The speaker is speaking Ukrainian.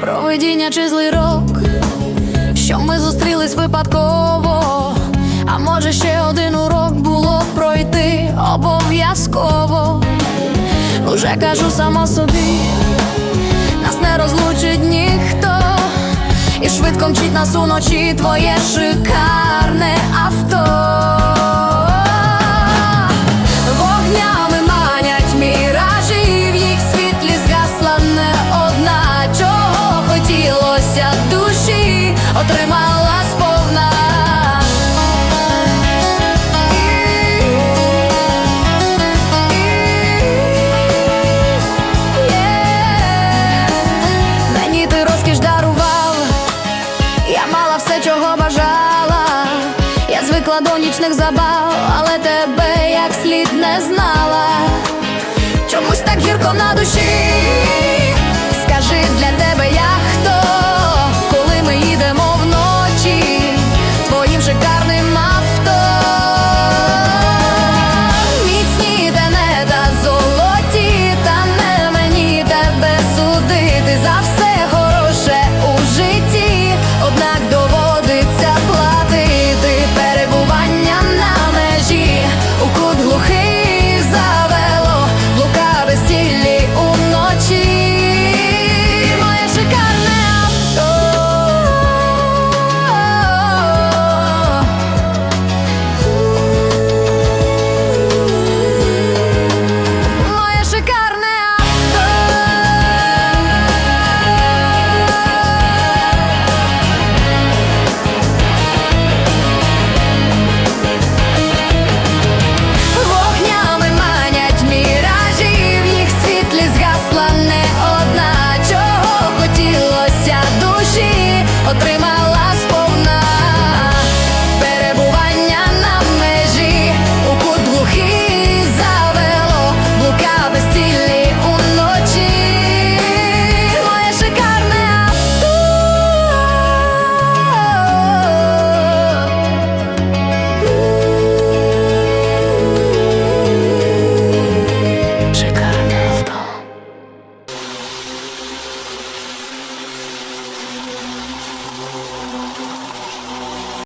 Провидіння чи злий рок, що ми зустрілись випадково. А може ще один урок було пройти обов'язково. Уже кажу само собі, нас не розлучить ніхто, і швидко мчить нас уночі твоє шикарне авто. Все, чого бажала. Я звикла до нічних забав, але тебе як слід не знала. Чомусь так гірко на душі.